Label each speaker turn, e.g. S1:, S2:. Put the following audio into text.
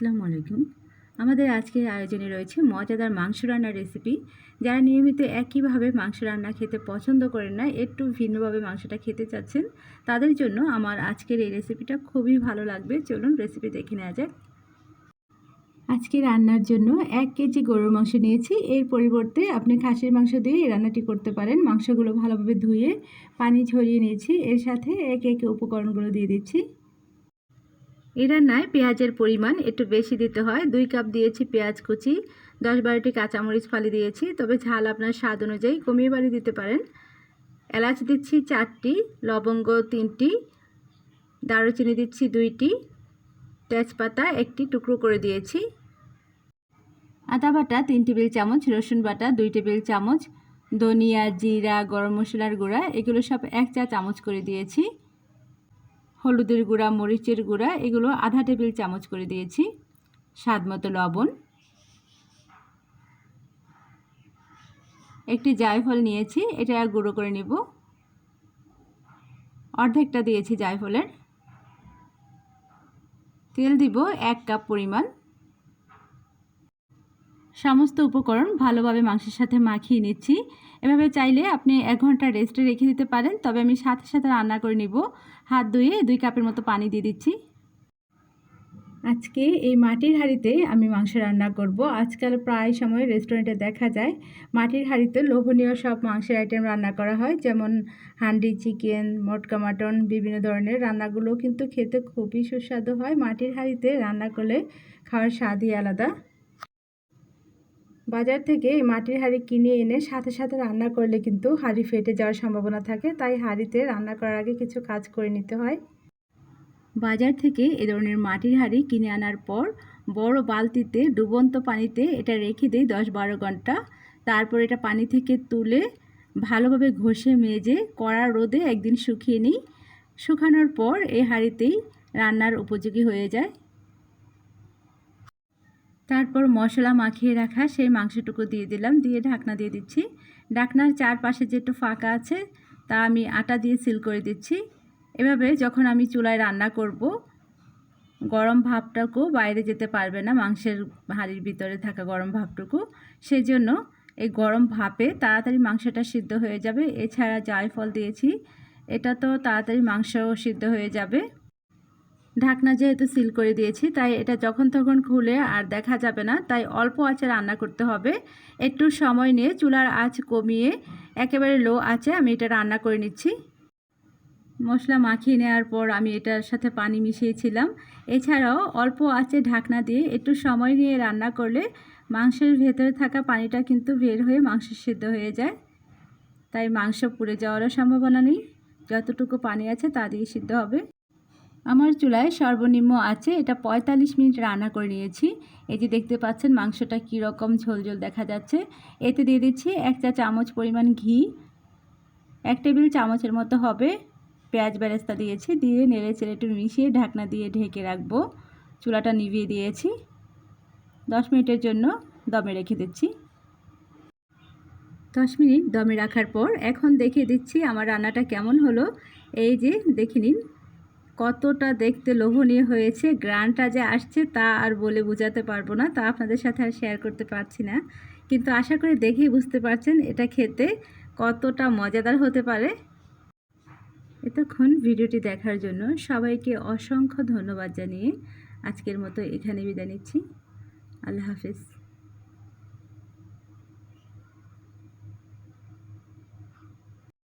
S1: আসসালামু আলাইকুম। আমাদের আজকের আয়োজনে রয়েছে মজাদার মাংস রান্নার রেসিপি যারা নিয়মিত একইভাবে মাংস রান্না খেতে পছন্দ করেন না, একটু ভিন্নভাবে মাংসটা খেতে চাচ্ছেন, তাদের জন্য আমার আজকের এই রেসিপিটা খুবই ভালো লাগবে। চলুন রেসিপি দেখে নেওয়া যাক। আজকে রান্নার জন্য এক কেজি গরুর মাংস নিয়েছি। এর পরিবর্তে আপনি খাসির মাংস দিয়ে এই রান্নাটি করতে পারেন। মাংসগুলো ভালোভাবে ধুয়ে পানি ঝরিয়ে নিয়েছি। এর সাথে এক একে উপকরণগুলো দিয়ে দিচ্ছি। এই রান্নায় পেঁয়াজের পরিমাণ একটু বেশি দিতে হয়। দুই কাপ দিয়েছি পেঁয়াজ কুচি, দশ বারোটি কাঁচামরিচ ফালি দিয়েছি। তবে ঝাল আপনার স্বাদ অনুযায়ী কমিয়ে বাড়ি দিতে পারেন। এলাচ দিচ্ছি চারটি, লবঙ্গ তিনটি, দারুচিনি দিচ্ছি দুইটি, তেজপাতা একটি টুকরো করে দিয়েছি। আদা বাটা তিন টেবিল চামচ, রসুন বাটা দুই টেবিল চামচ, ধনিয়া, জিরা, গরম মশলার গুঁড়া, এগুলো সব এক চা চামচ করে দিয়েছি। হলুদের গুঁড়া, মরিচের গুঁড়া, এগুলো আধা টেবিল চামচ করে দিয়েছি। স্বাদ মতো লবণ। একটি জায়ফল নিয়েছি, এটা গুঁড়ো করে নেব। অর্ধেকটা দিয়েছি জায়ফলের। তেল দিব এক কাপ পরিমাণ। সমস্ত উপকরণ ভালোভাবে মাংসের সাথে মাখিয়ে নিচ্ছি। এভাবে চাইলে আপনি এক ঘণ্টা রেস্টে রেখে দিতে পারেন, তবে আমি সাথে সাথে রান্না করে নিব। হাত ধুয়ে দুই কাপের মতো পানি দিয়ে দিচ্ছি। আজকে এই মাটির হাঁড়িতে আমি মাংস রান্না করব। আজকাল প্রায় সময় রেস্টুরেন্টে দেখা যায়, মাটির হাঁড়িতে লোভনীয় সব মাংসের আইটেম রান্না করা হয়, যেমন হান্ডি, চিকেন, মটকা মাটন, বিভিন্ন ধরনের রান্নাগুলো। কিন্তু খেতে খুবই সুস্বাদু হয়। মাটির হাঁড়িতে রান্না করলে খাওয়ার স্বাদই আলাদা। বাজার থেকে এই মাটির হাঁড়ি কিনে এনে সাথে সাথে রান্না করলে কিন্তু হাঁড়ি ফেটে যাওয়ার সম্ভাবনা থাকে, তাই হাঁড়িতে রান্না করার আগে কিছু কাজ করে নিতে হয়। বাজার থেকে এ ধরনের মাটির হাঁড়ি কিনে আনার পর বড় বালতিতে ডুবন্ত পানিতে এটা রেখে দিই দশ বারো ঘণ্টা। তারপর এটা পানি থেকে তুলে ভালোভাবে ঘষে মেজে কড়া রোদে একদিন শুকিয়ে নিই। শুকানোর পর এই হাঁড়িতেই রান্নার উপযোগী হয়ে যায়। তারপর মশলা মাখিয়ে রাখা সেই মাংসটুকু দিয়ে দিলাম, দিয়ে ঢাকনা দিয়ে দিচ্ছি। ঢাকনার চারপাশে যে একটু ফাঁকা আছে, তা আমি আটা দিয়ে সিল করে দিচ্ছি। এভাবে যখন আমি চুলায় রান্না করব, গরম ভাবটাকেও বাইরে যেতে পারবে না, মাংসের হাঁড়ির ভিতরে থাকা গরম ভাবটুকু সেই জন্য এই গরম ভাপে তাড়াতাড়ি মাংসটা সিদ্ধ হয়ে যাবে। এছাড়া জায়ফল দিয়েছি, এটা তো তাড়াতাড়ি মাংস সিদ্ধ হয়ে যাবে। ঢাকনা যেহেতু সিল করে দিয়েছি, তাই এটা যখন তখন খুলে আর দেখা যাবে না, তাই অল্প আঁচে রান্না করতে হবে। একটু সময় নিয়ে চুলার আঁচ কমিয়ে একেবারে লো আঁচে আমি এটা রান্না করে নিচ্ছি। মশলা মাখিয়ে নেওয়ার পর আমি এটার সাথে পানি মিশিয়েছিলাম। এছাড়াও অল্প আঁচে ঢাকনা দিয়ে একটু সময় নিয়ে রান্না করলে মাংসের ভেতরে থাকা পানিটা কিন্তু বের হয়ে মাংস সিদ্ধ হয়ে যায়। তাই মাংস পুড়ে যাওয়ারও সম্ভাবনা নেই। যতটুকু পানি আছে তা দিয়ে সিদ্ধ হবে। আমার চুলায় সর্বনিম্ন আছে এটা পঁয়তাল্লিশ মিনিট রান্না করে নিয়েছি। এই যে দেখতে পাচ্ছেন মাংসটা কীরকম ঝোল ঝোল দেখা যাচ্ছে। এতে দিয়ে দিচ্ছি এক চা চামচ পরিমাণ ঘি, এক টেবিল চামচের মতো হবে পেঁয়াজ বেরেস্তা দিয়েছি, দিয়ে নেড়ে চেড়ে একটু মিশিয়ে ঢাকনা দিয়ে ঢেকে রাখব। চুলাটা নিভিয়ে দিয়েছি। দশ মিনিটের জন্য দমে রেখে দিচ্ছি। দশ মিনিট দমে রাখার পর এখন দেখে দিচ্ছি আমার রান্নাটা কেমন হলো। এই যে দেখে নিন কতটা দেখতে লোভনীয় হয়েছে, গ্রানটা যে আসছে তা আর বলে বোঝাতে পারব না, তা আপনাদের সাথে আর শেয়ার করতে পারছি না। কিন্তু আশা করি দেখেই বুঝতে পারছেন এটা খেতে কতটা মজাদার হতে পারে। এতক্ষণ ভিডিওটি দেখার জন্য সবাইকে অসংখ্য ধন্যবাদ জানিয়ে আজকের মতো এখানে বিদায় নিচ্ছি। আল্লাহ হাফিজ।